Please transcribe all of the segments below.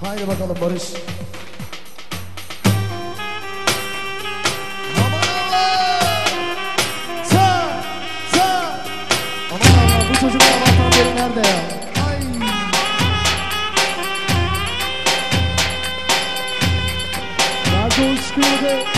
Haydi bakalım Barış. çocuklar Allah'tan beri nerede ya? Ay. Nerede o üstüne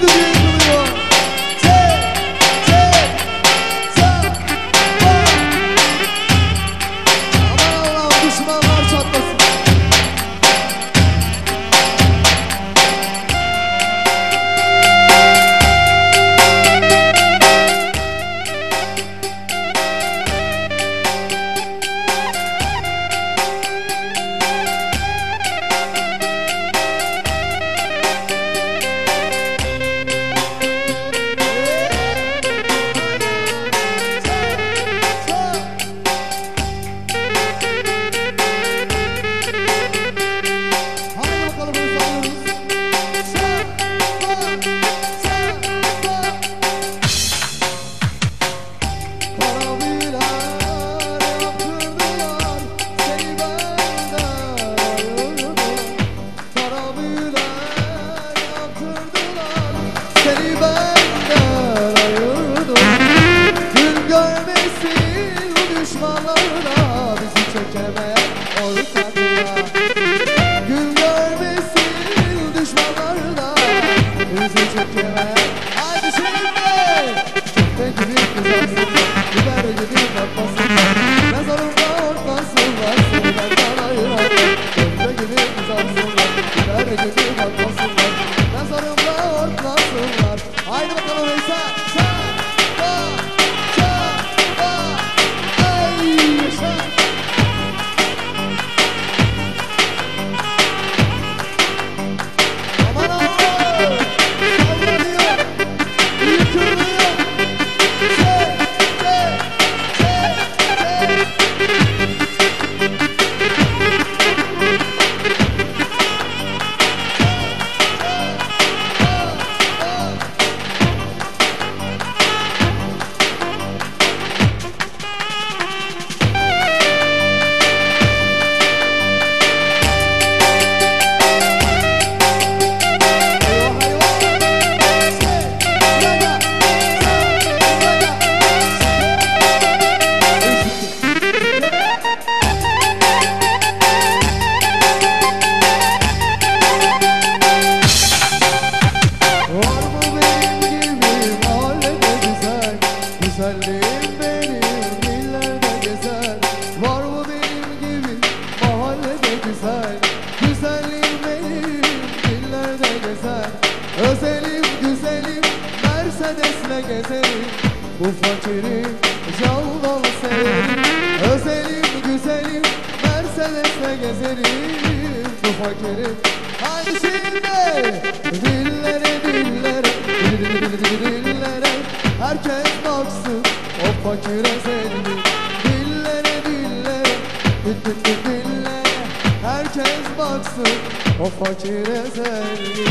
The. do. Thank you. Mercedes'le gezerim. Bu fakiri yalnız severim. Özelim güzelim Mercedes'le gezerim. Bu fakiri Hay şimdi dillere dillere Dillere. Herkes baksın O fakire zengin Dillere dillere Dillere. Herkes baksın O fakire zengin